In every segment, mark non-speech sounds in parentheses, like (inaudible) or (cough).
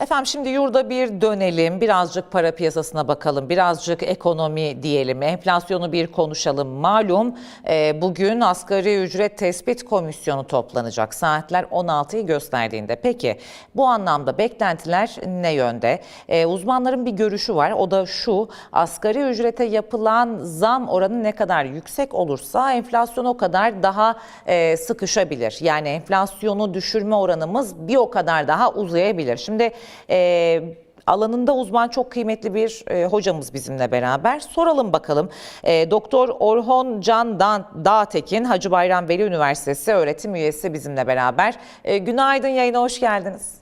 Efendim şimdi yurda bir dönelim, birazcık para piyasasına bakalım, birazcık ekonomi diyelim, enflasyonu bir konuşalım. Malum e, bugün asgari ücret tespit komisyonu toplanacak saatler 16'yı gösterdiğinde. Peki bu anlamda beklentiler ne yönde? E, uzmanların bir görüşü var, o da şu, asgari ücrete yapılan zam oranı ne kadar yüksek olursa enflasyon o kadar daha e, sıkışabilir. Yani enflasyonu düşürme oranımız bir o kadar daha uzayabilir. Şimdi e, alanında uzman çok kıymetli bir e, hocamız bizimle beraber. Soralım bakalım. E, Doktor Orhon Can Da- Dağtekin, Hacı Bayram Veli Üniversitesi öğretim üyesi bizimle beraber. E, günaydın yayına hoş geldiniz.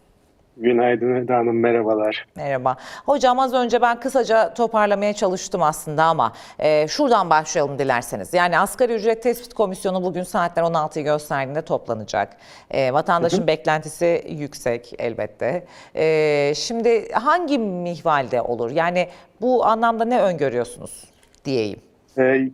Günaydın Eda Hanım, merhabalar. Merhaba. Hocam az önce ben kısaca toparlamaya çalıştım aslında ama e, şuradan başlayalım dilerseniz. Yani asgari ücret tespit komisyonu bugün saatler 16'yı gösterdiğinde toplanacak. E, vatandaşın beklentisi yüksek elbette. E, şimdi hangi mihvalde olur? Yani bu anlamda ne öngörüyorsunuz diyeyim. Ee,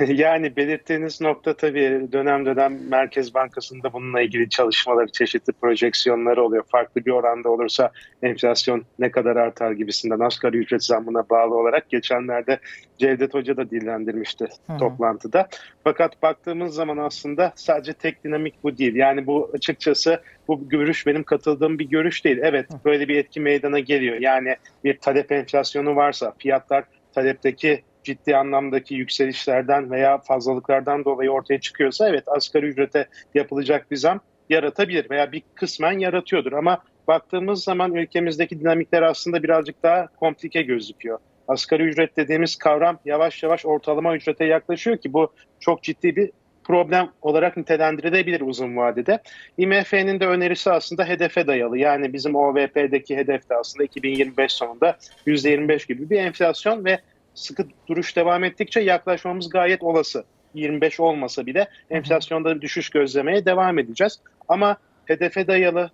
(laughs) yani belirttiğiniz nokta tabii dönem dönem Merkez Bankası'nda bununla ilgili çalışmaları, çeşitli projeksiyonları oluyor. Farklı bir oranda olursa enflasyon ne kadar artar gibisinden asgari ücret zammına bağlı olarak geçenlerde Cevdet Hoca da dillendirmişti Hı hı. toplantıda. Fakat baktığımız zaman aslında sadece tek dinamik bu değil. Yani bu açıkçası bu görüş benim katıldığım bir görüş değil. Evet böyle bir etki meydana geliyor. Yani bir talep enflasyonu varsa fiyatlar talepteki ciddi anlamdaki yükselişlerden veya fazlalıklardan dolayı ortaya çıkıyorsa evet asgari ücrete yapılacak bir zam yaratabilir veya bir kısmen yaratıyordur ama baktığımız zaman ülkemizdeki dinamikler aslında birazcık daha komplike gözüküyor. Asgari ücret dediğimiz kavram yavaş yavaş ortalama ücrete yaklaşıyor ki bu çok ciddi bir problem olarak nitelendirilebilir uzun vadede. IMF'nin de önerisi aslında hedefe dayalı. Yani bizim OVP'deki hedef de aslında 2025 sonunda %25 gibi bir enflasyon ve sıkı duruş devam ettikçe yaklaşmamız gayet olası. 25 olmasa bile enflasyonda bir düşüş gözlemeye devam edeceğiz. Ama hedefe dayalı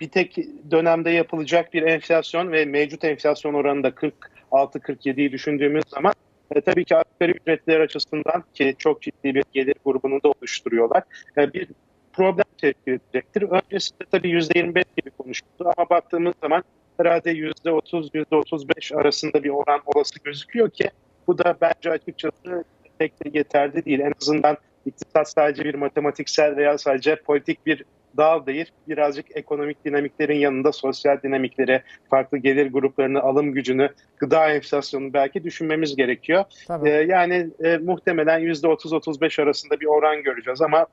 bir tek dönemde yapılacak bir enflasyon ve mevcut enflasyon oranı da 46-47'yi düşündüğümüz zaman e, tabii ki asgari ücretler açısından ki çok ciddi bir gelir grubunu da oluşturuyorlar. E, bir problem teşkil edecektir. Öncesinde tabii %25 gibi konuşuldu ama baktığımız zaman herhalde %30, %35 arasında bir oran olası gözüküyor ki bu da bence açıkçası pek de yeterli değil. En azından iktisat sadece bir matematiksel veya sadece politik bir dal değil. Birazcık ekonomik dinamiklerin yanında sosyal dinamikleri, farklı gelir gruplarını, alım gücünü, gıda enflasyonunu belki düşünmemiz gerekiyor. Tabii. Ee, yani e, muhtemelen %30-35 arasında bir oran göreceğiz ama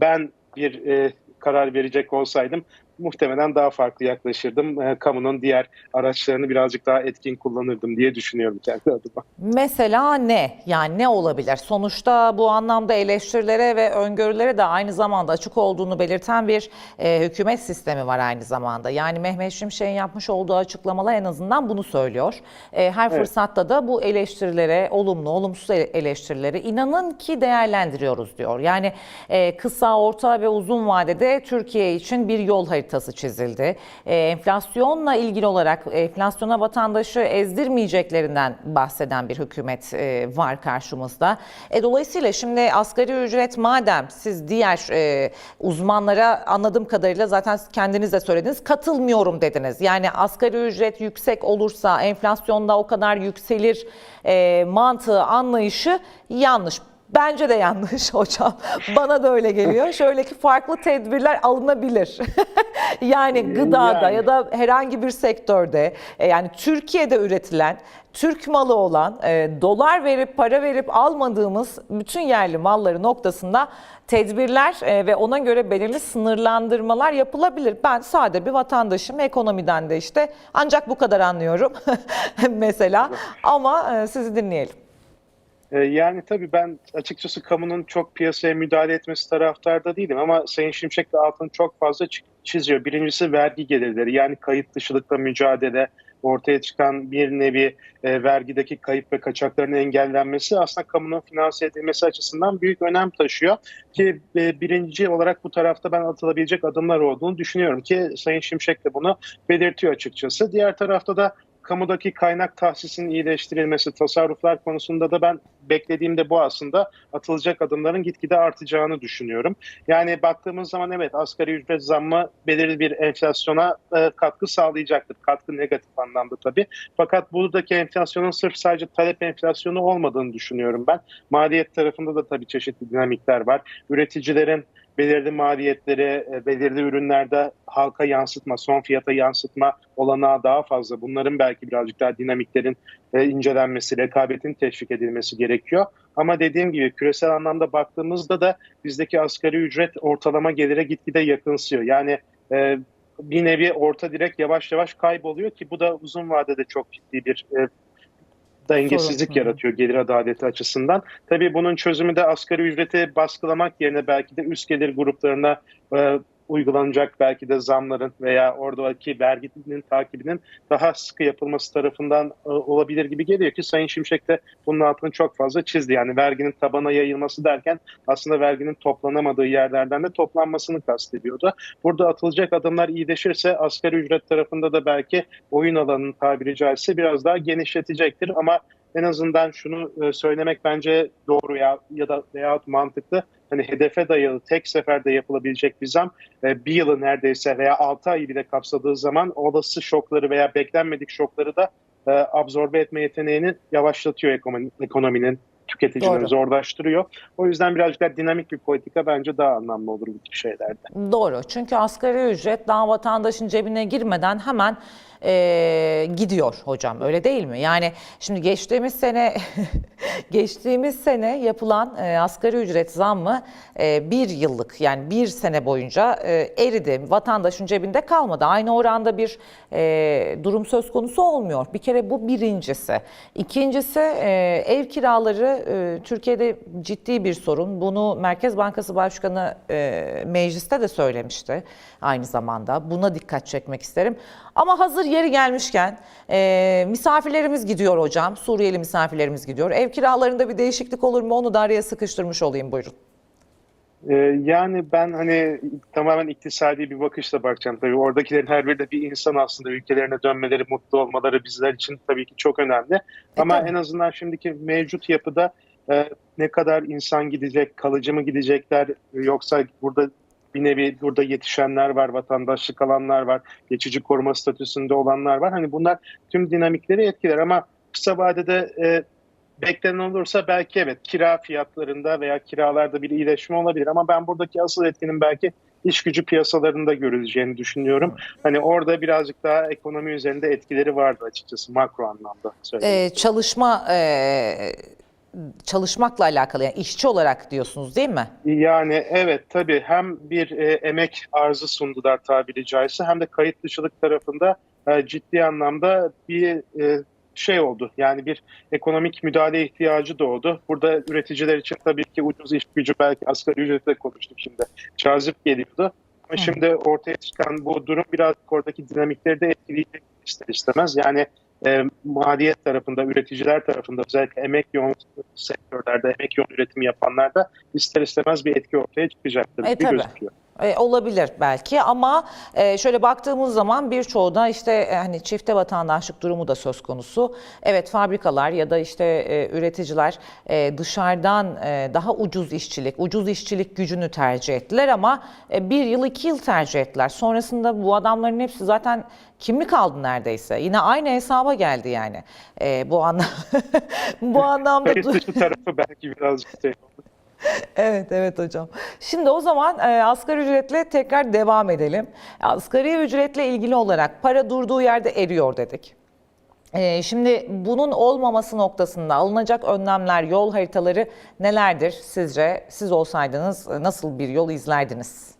ben bir e, karar verecek olsaydım muhtemelen daha farklı yaklaşırdım. E, kamunun diğer araçlarını birazcık daha etkin kullanırdım diye düşünüyorum kendi adıma. Mesela ne? Yani ne olabilir? Sonuçta bu anlamda eleştirilere ve öngörülere de aynı zamanda açık olduğunu belirten bir e, hükümet sistemi var aynı zamanda. Yani Mehmet Şimşek'in yapmış olduğu açıklamalar en azından bunu söylüyor. E, her Evet. fırsatta da bu eleştirilere, olumlu, olumsuz ele- eleştirileri inanın ki değerlendiriyoruz diyor. Yani e, kısa, orta ve uzun vadede Türkiye için bir yol haritası çizildi. E, enflasyonla ilgili olarak enflasyona vatandaşı ezdirmeyeceklerinden bahseden bir hükümet e, var karşımızda. E, dolayısıyla şimdi asgari ücret madem siz diğer e, uzmanlara anladığım kadarıyla zaten kendiniz de söylediniz katılmıyorum dediniz. Yani asgari ücret yüksek olursa enflasyonda o kadar yükselir e, mantığı anlayışı yanlış. Bence de yanlış (laughs) hocam. Bana da öyle geliyor. Şöyle ki farklı tedbirler alınabilir. (laughs) yani gıdada Yani. ya da herhangi bir sektörde e, yani Türkiye'de üretilen Türk malı olan e, dolar verip para verip almadığımız bütün yerli malları noktasında tedbirler e, ve ona göre belirli sınırlandırmalar yapılabilir. Ben sade bir vatandaşım ekonomiden de işte ancak bu kadar anlıyorum (laughs) mesela ama e, sizi dinleyelim. E, yani tabii ben açıkçası kamunun çok piyasaya müdahale etmesi taraftarda değilim ama Sayın Şimşek de altını çok fazla çi- çiziyor. Birincisi vergi gelirleri yani kayıt dışılıkla mücadele, ortaya çıkan bir nevi e, vergideki kayıp ve kaçakların engellenmesi aslında kamunun finanse edilmesi açısından büyük önem taşıyor. Ki e, birinci olarak bu tarafta ben atılabilecek adımlar olduğunu düşünüyorum ki Sayın Şimşek de bunu belirtiyor açıkçası. Diğer tarafta da kamudaki kaynak tahsisinin iyileştirilmesi, tasarruflar konusunda da ben beklediğim de bu aslında atılacak adımların gitgide artacağını düşünüyorum. Yani baktığımız zaman evet asgari ücret zammı belirli bir enflasyona e, katkı sağlayacaktır. Katkı negatif anlamda tabii. Fakat buradaki enflasyonun sırf sadece talep enflasyonu olmadığını düşünüyorum ben. Maliyet tarafında da tabii çeşitli dinamikler var. Üreticilerin belirli maliyetleri, e, belirli ürünlerde halka yansıtma, son fiyata yansıtma olanağı daha fazla. Bunların belki birazcık daha dinamiklerin e, incelenmesi, rekabetin teşvik edilmesi gerekiyor. Ama dediğim gibi küresel anlamda baktığımızda da bizdeki asgari ücret ortalama gelire gitgide yakınsıyor. Yani e, bir nevi orta direk yavaş yavaş kayboluyor ki bu da uzun vadede çok ciddi bir e, dengesizlik Sorun. yaratıyor gelir adaleti açısından. Tabii bunun çözümü de asgari ücreti baskılamak yerine belki de üst gelir gruplarına e, uygulanacak belki de zamların veya oradaki verginin takibinin daha sıkı yapılması tarafından e, olabilir gibi geliyor ki Sayın Şimşek de bunun altını çok fazla çizdi. Yani verginin tabana yayılması derken aslında verginin toplanamadığı yerlerden de toplanmasını kastediyordu. Burada atılacak adımlar iyileşirse asgari ücret tarafında da belki oyun alanının tabiri caizse biraz daha genişletecektir ama en azından şunu e, söylemek bence doğru ya ya da veyahut mantıklı. Hani hedefe dayalı tek seferde yapılabilecek bir zam e, bir yılı neredeyse veya 6 ayı bile kapsadığı zaman olası şokları veya beklenmedik şokları da e, absorbe etme yeteneğini yavaşlatıyor ekonomi, ekonominin tüketicinin Doğru. zorlaştırıyor. O yüzden birazcık daha dinamik bir politika bence daha anlamlı olur bu tip şeylerde. Doğru. Çünkü asgari ücret daha vatandaşın cebine girmeden hemen e, gidiyor hocam. Öyle değil mi? Yani şimdi geçtiğimiz sene (laughs) geçtiğimiz sene yapılan e, asgari ücret zammı e, bir yıllık yani bir sene boyunca e, eridi. Vatandaşın cebinde kalmadı. Aynı oranda bir e, durum söz konusu olmuyor. Bir kere bu birincisi. İkincisi e, ev kiraları e, Türkiye'de ciddi bir sorun. Bunu Merkez Bankası Başkanı e, mecliste de söylemişti aynı zamanda. Buna dikkat çekmek isterim. Ama hazır yeri gelmişken e, misafirlerimiz gidiyor hocam. Suriyeli misafirlerimiz gidiyor. Ev kiralarında bir değişiklik olur mu? Onu da araya sıkıştırmış olayım buyurun. Ee, Yani ben hani tamamen iktisadi bir bakışla bakacağım tabii. Oradakilerin her biri de bir insan aslında. Ülkelerine dönmeleri, mutlu olmaları bizler için tabii ki çok önemli. Ama tabii. en azından şimdiki mevcut yapıda e, ne kadar insan gidecek, kalıcı mı gidecekler yoksa burada bir nevi burada yetişenler var, vatandaşlık alanlar var, geçici koruma statüsünde olanlar var. Hani bunlar tüm dinamikleri etkiler ama kısa vadede e, beklenen olursa belki evet kira fiyatlarında veya kiralarda bir iyileşme olabilir ama ben buradaki asıl etkinin belki iş gücü piyasalarında görüleceğini düşünüyorum. Hani orada birazcık daha ekonomi üzerinde etkileri vardı açıkçası makro anlamda. söyleyeyim. E, çalışma e, çalışmakla alakalı yani işçi olarak diyorsunuz değil mi? Yani evet tabii hem bir e, emek arzı sundular tabiri caizse hem de kayıt dışılık tarafında e, ciddi anlamda bir e, şey oldu. Yani bir ekonomik müdahale ihtiyacı doğdu. Burada üreticiler için tabii ki ucuz iş gücü belki asgari ücretle konuştuk şimdi. Cazip geliyordu. Ama şimdi ortaya çıkan bu durum biraz oradaki dinamikleri de etkileyecek ister istemez. Yani e, maliyet tarafında, üreticiler tarafında özellikle emek yoğun sektörlerde, emek yoğun üretim yapanlarda ister istemez bir etki ortaya çıkacaktır E, gibi tabii. gözüküyor. E, olabilir belki ama e, şöyle baktığımız zaman birçoğu da işte e, hani çifte vatandaşlık durumu da söz konusu. Evet fabrikalar ya da işte e, üreticiler e, dışarıdan e, daha ucuz işçilik, ucuz işçilik gücünü tercih ettiler ama e, bir yıl iki yıl tercih ettiler. Sonrasında bu adamların hepsi zaten kimlik aldı neredeyse. Yine aynı hesaba geldi yani. E, bu anlam (laughs) bu (laughs) anlamda Kayıt dışı tarafı belki birazcık şey oldu. (laughs) Evet, evet hocam. Şimdi o zaman e, asgari ücretle tekrar devam edelim. Asgari ücretle ilgili olarak para durduğu yerde eriyor dedik. E, şimdi bunun olmaması noktasında alınacak önlemler, yol haritaları nelerdir sizce? Siz olsaydınız e, nasıl bir yol izlerdiniz?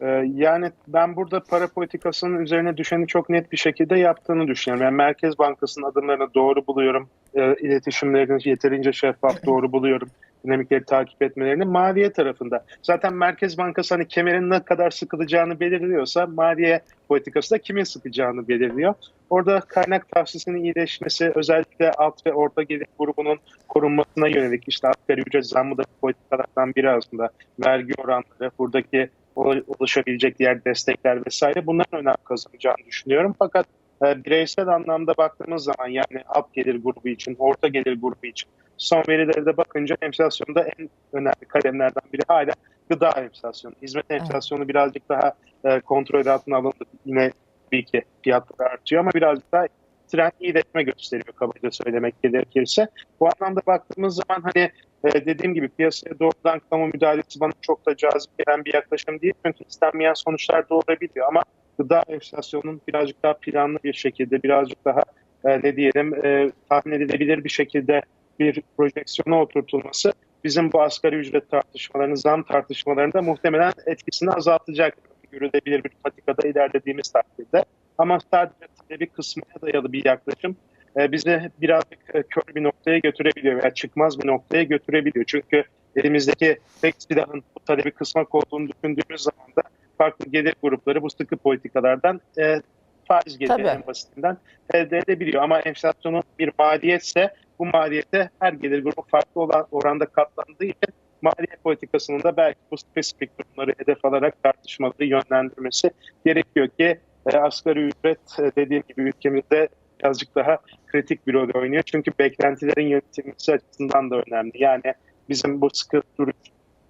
Ee, Yani ben burada para politikasının üzerine düşeni çok net bir şekilde yaptığını düşünüyorum. Yani Merkez Bankası'nın adımlarını doğru buluyorum. Ee, İletişimlerini yeterince şeffaf (laughs) doğru buluyorum. Dinamikleri takip etmelerini. Maliye tarafında. Zaten Merkez Bankası hani kemerin ne kadar sıkılacağını belirliyorsa maliye politikası da kimin sıkacağını belirliyor. Orada kaynak tahsisinin iyileşmesi özellikle alt ve orta gelir grubunun korunmasına yönelik işte asgari ücret zammı da politikalardan biri aslında. Vergi oranları, buradaki oluşabilecek diğer destekler vesaire bunların önem kazanacağını düşünüyorum. Fakat e, bireysel anlamda baktığımız zaman yani alt gelir grubu için, orta gelir grubu için son verilere de bakınca enflasyonda en önemli kalemlerden biri hala gıda enflasyonu. Hizmet enflasyonu birazcık daha e, kontrol altına alındı. Yine tabii ki fiyatlar artıyor ama birazcık daha trend iyileşme gösteriyor kabaca söylemek gerekirse. Bu anlamda baktığımız zaman hani e, dediğim gibi piyasaya doğrudan kamu müdahalesi bana çok da cazip gelen bir yaklaşım değil. Çünkü istenmeyen sonuçlar doğurabiliyor ama gıda enflasyonunun birazcık daha planlı bir şekilde, birazcık daha e, ne diyelim e, tahmin edilebilir bir şekilde bir projeksiyona oturtulması bizim bu asgari ücret tartışmalarını, zam tartışmalarında muhtemelen etkisini azaltacak. Görülebilir bir patikada ilerlediğimiz takdirde. Ama sadece talebi kısmına dayalı bir yaklaşım e, bizi birazcık e, kör bir noktaya götürebiliyor veya çıkmaz bir noktaya götürebiliyor. Çünkü elimizdeki tek silahın bu talebi kısmak olduğunu düşündüğümüz zaman da farklı gelir grupları bu sıkı politikalardan e, faiz geliri en basitinden elde edebiliyor. Ama enflasyonun bir maliyetse bu maliyete her gelir grubu farklı olan oranda katlandığı için maliye politikasının da belki bu spesifik durumları hedef alarak tartışmaları yönlendirmesi gerekiyor ki e, asgari ücret e, dediğim gibi ülkemizde birazcık daha kritik bir rol oynuyor. Çünkü beklentilerin yönetilmesi açısından da önemli. Yani bizim bu sıkı duruş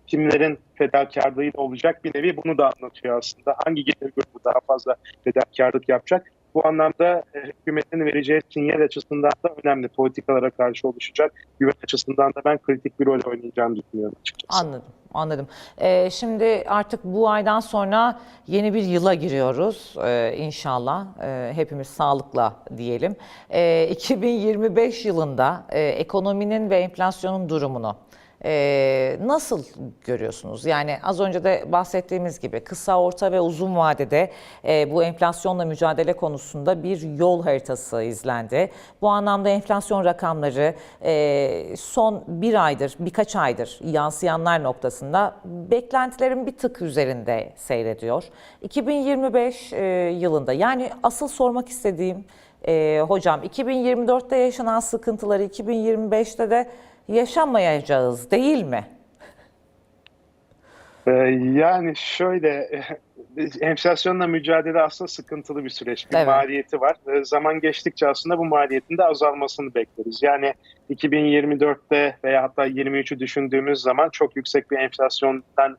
kimlerin fedakarlığıyla olacak bir nevi bunu da anlatıyor aslında. Hangi gelir grubu daha fazla fedakarlık yapacak? Bu anlamda e, hükümetin vereceği sinyal açısından da önemli. Politikalara karşı oluşacak güven açısından da ben kritik bir rol oynayacağını düşünüyorum açıkçası. Anladım, anladım. Ee, şimdi artık bu aydan sonra yeni bir yıla giriyoruz ee, inşallah. Ee, hepimiz sağlıkla diyelim. Ee, 2025 yılında e, ekonominin ve enflasyonun durumunu e, nasıl görüyorsunuz? Yani az önce de bahsettiğimiz gibi kısa, orta ve uzun vadede e, bu enflasyonla mücadele konusunda bir yol haritası izlendi. Bu anlamda enflasyon rakamları e, son bir aydır, birkaç aydır yansıyanlar noktasında beklentilerin bir tık üzerinde seyrediyor. 2025 e, yılında yani asıl sormak istediğim e, hocam 2024'te yaşanan sıkıntıları 2025'te de yaşamayacağız değil mi? Ee, Yani şöyle (laughs) enflasyonla mücadele aslında sıkıntılı bir süreç. Bir Evet. maliyeti var. Ee, Zaman geçtikçe aslında bu maliyetin de azalmasını bekleriz. Yani 2024'te veya hatta 23'ü düşündüğümüz zaman çok yüksek bir enflasyondan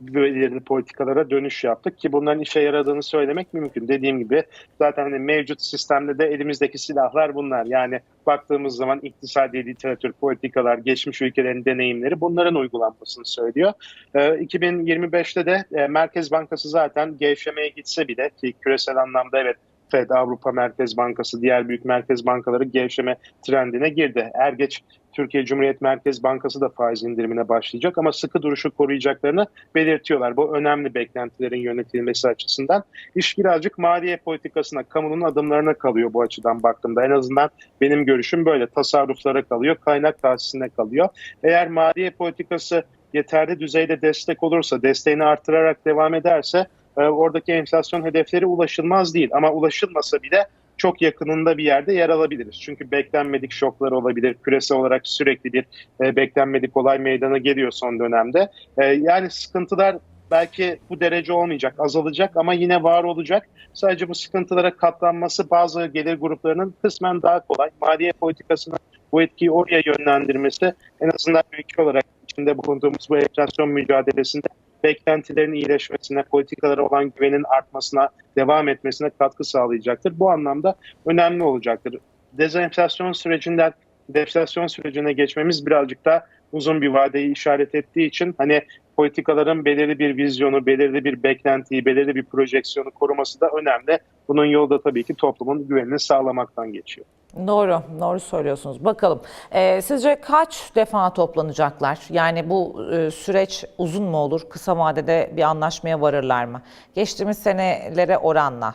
belirli politikalara dönüş yaptık ki bunların işe yaradığını söylemek mümkün. Dediğim gibi zaten hani mevcut sistemde de elimizdeki silahlar bunlar. Yani baktığımız zaman iktisadi literatür, politikalar, geçmiş ülkelerin deneyimleri bunların uygulanmasını söylüyor. Ee, 2025'te de e, Merkez Bankası zaten gevşemeye gitse bile ki küresel anlamda evet Fed, Avrupa Merkez Bankası, diğer büyük merkez bankaları gevşeme trendine girdi. Er geç Türkiye Cumhuriyet Merkez Bankası da faiz indirimine başlayacak ama sıkı duruşu koruyacaklarını belirtiyorlar. Bu önemli beklentilerin yönetilmesi açısından. İş birazcık maliye politikasına, kamunun adımlarına kalıyor bu açıdan baktığımda. En azından benim görüşüm böyle. Tasarruflara kalıyor, kaynak tahsisine kalıyor. Eğer maliye politikası yeterli düzeyde destek olursa, desteğini artırarak devam ederse e, oradaki enflasyon hedefleri ulaşılmaz değil. Ama ulaşılmasa bile çok yakınında bir yerde yer alabiliriz. Çünkü beklenmedik şoklar olabilir. Küresel olarak sürekli bir e, beklenmedik olay meydana geliyor son dönemde. E, yani sıkıntılar belki bu derece olmayacak, azalacak ama yine var olacak. Sadece bu sıkıntılara katlanması bazı gelir gruplarının kısmen daha kolay. Maliye politikasının bu etkiyi oraya yönlendirmesi en azından ülke olarak içinde bulunduğumuz bu enflasyon mücadelesinde beklentilerin iyileşmesine, politikalara olan güvenin artmasına, devam etmesine katkı sağlayacaktır. Bu anlamda önemli olacaktır. Dezenflasyon sürecinden deflasyon sürecine geçmemiz birazcık daha uzun bir vadeyi işaret ettiği için hani politikaların belirli bir vizyonu, belirli bir beklentiyi, belirli bir projeksiyonu koruması da önemli. Bunun yolu da tabii ki toplumun güvenini sağlamaktan geçiyor. Doğru, doğru söylüyorsunuz. Bakalım, Ee, sizce kaç defa toplanacaklar? Yani bu e, süreç uzun mu olur? Kısa vadede bir anlaşmaya varırlar mı? Geçtiğimiz senelere oranla.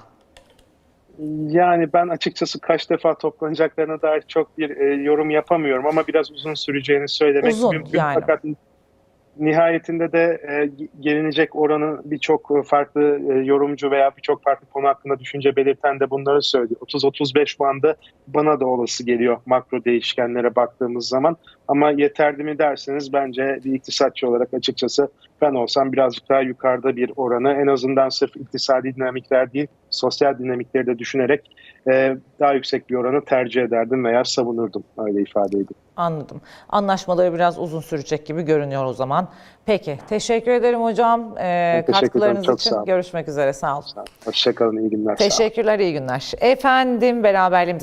Yani ben açıkçası kaç defa toplanacaklarına dair çok bir e, yorum yapamıyorum ama biraz uzun süreceğini söylemek Uzun, mümkün. yani. Fakat nihayetinde de e, gelinecek oranı birçok farklı e, yorumcu veya birçok farklı konu hakkında düşünce belirten de bunları söylüyor. 30-35 bandı bana da olası geliyor makro değişkenlere baktığımız zaman. Ama yeterli mi derseniz bence bir iktisatçı olarak açıkçası ben olsam birazcık daha yukarıda bir oranı en azından sırf iktisadi dinamikler değil sosyal dinamikleri de düşünerek e, daha yüksek bir oranı tercih ederdim veya savunurdum öyle ifade edeyim. Anladım. Anlaşmaları biraz uzun sürecek gibi görünüyor o zaman. Peki, teşekkür ederim hocam. Ee, ederim, katkılarınız çok için sağ olun. görüşmek üzere. Sağ olun. Hoşçakalın, iyi günler. sağ olun. Teşekkürler, iyi günler. Efendim beraberliğimiz